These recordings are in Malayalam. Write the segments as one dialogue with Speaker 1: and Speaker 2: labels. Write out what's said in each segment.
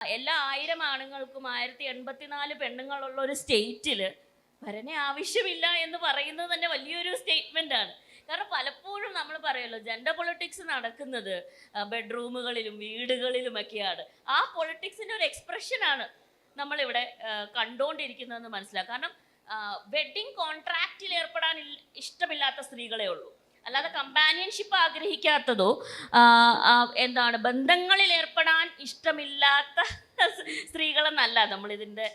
Speaker 1: എല്ലാ ആയിരം ആണുങ്ങൾക്കും ആയിരത്തി എൺപത്തിനാല് പെണ്ണുങ്ങളുള്ള ഒരു സ്റ്റേറ്റിൽ വരനെ ആവശ്യമില്ല എന്ന് പറയുന്നത് തന്നെ വലിയൊരു സ്റ്റേറ്റ്മെന്റ് ആണ്. കാരണം പലപ്പോഴും നമ്മൾ പറയുമല്ലോ ജെൻഡർ പൊളിറ്റിക്സ് നടക്കുന്നത് ബെഡ്റൂമുകളിലും വീടുകളിലുമൊക്കെയാണ്. ആ പൊളിറ്റിക്സിന്റെ ഒരു എക്സ്പ്രഷനാണ് നമ്മളിവിടെ കണ്ടുകൊണ്ടിരിക്കുന്നതെന്ന് മനസ്സിലാക്കാം. കാരണം വെഡിങ് കോൺട്രാക്റ്റിൽ ഏർപ്പെടാൻ ഇഷ്ടമില്ലാത്ത സ്ത്രീകളെ ഉള്ളൂ. അല്ലാതെ കമ്പാനിയൻഷിപ്പ് ആഗ്രഹിക്കാത്തതോ എന്താണ് ബന്ധങ്ങളിൽ ഏർപ്പെടാൻ ഇഷ്ടമില്ലാത്ത സ്ത്രീകളെന്നല്ല നമ്മൾ ഇതിന്റെ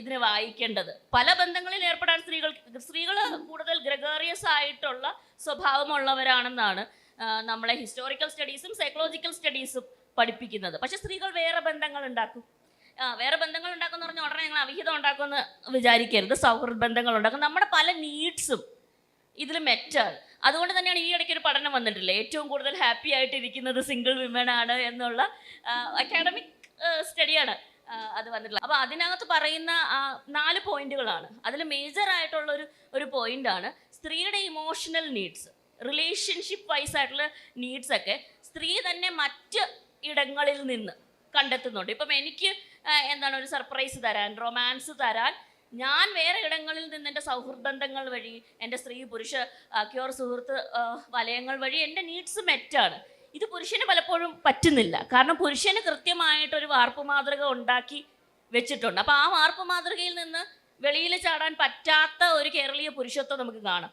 Speaker 1: ഇതിനെ വായിക്കേണ്ടത്. പല ബന്ധങ്ങളിൽ ഏർപ്പെടാൻ സ്ത്രീകൾ സ്ത്രീകൾ കൂടുതൽ ഗ്രഗേറിയസ് ആയിട്ടുള്ള സ്വഭാവമുള്ളവരാണെന്നാണ് നമ്മളെ ഹിസ്റ്റോറിക്കൽ സ്റ്റഡീസും സൈക്കോളജിക്കൽ സ്റ്റഡീസും പഠിപ്പിക്കുന്നത്. പക്ഷെ സ്ത്രീകൾ വേറെ ബന്ധങ്ങൾ ഉണ്ടാക്കും. വേറെ ബന്ധങ്ങൾ ഉണ്ടാക്കുന്ന പറഞ്ഞാൽ ഉടനെ ഞങ്ങൾ അവിഹിതം ഉണ്ടാക്കുമെന്ന് വിചാരിക്കരുത്. സൗഹൃദ ബന്ധങ്ങൾ ഉണ്ടാക്കും. നമ്മുടെ പല നീഡ്സും ഇതിൽ മെറ്റാണ് അതുകൊണ്ട് തന്നെയാണ് ഈ ഇടയ്ക്ക് ഒരു പഠനം വന്നിട്ടില്ലേ? ഏറ്റവും കൂടുതൽ ഹാപ്പി ആയിട്ട് ഇരിക്കുന്നത് സിംഗിൾ വിമൻ ആണ് എന്നുള്ള അക്കാഡമിക് സ്റ്റഡിയാണ് അത് വന്നിട്ടുള്ളത്. അപ്പോൾ അതിനകത്ത് പറയുന്ന നാല് പോയിന്റുകളാണ്. അതിൽ മേജർ ആയിട്ടുള്ള ഒരു ഒരു പോയിന്റാണ് സ്ത്രീയുടെ ഇമോഷണൽ നീഡ്സ് റിലേഷൻഷിപ്പ് വൈസ് ആയിട്ടുള്ള നീഡ്സ് ഒക്കെ സ്ത്രീ തന്നെ മറ്റ് ഇടങ്ങളിൽ നിന്ന് കണ്ടെത്തുന്നുണ്ട്. ഇപ്പം എനിക്ക് എന്താണ് ഒരു സർപ്രൈസ് തരാൻ റൊമാൻസ് തരാൻ ഞാൻ വേറെ ഇടങ്ങളിൽ നിന്ന് എന്റെ സൗഹൃദങ്ങൾ വഴി എന്റെ സ്ത്രീ പുരുഷ ക്യൂർ സുഹൃത്ത് വലയങ്ങൾ വഴി എന്റെ നീഡ്സ് മെറ്റാണ് ഇത് പുരുഷന് പലപ്പോഴും പറ്റുന്നില്ല. കാരണം പുരുഷന് കൃത്യമായിട്ടൊരു വാർപ്പ് മാതൃക ഉണ്ടാക്കി വെച്ചിട്ടുണ്ട്. അപ്പോൾ ആ വാർപ്പ് മാതൃകയിൽ നിന്ന് വെളിയിൽ ചാടാൻ പറ്റാത്ത ഒരു കേരളീയ പുരുഷത്വം നമുക്ക് കാണാം.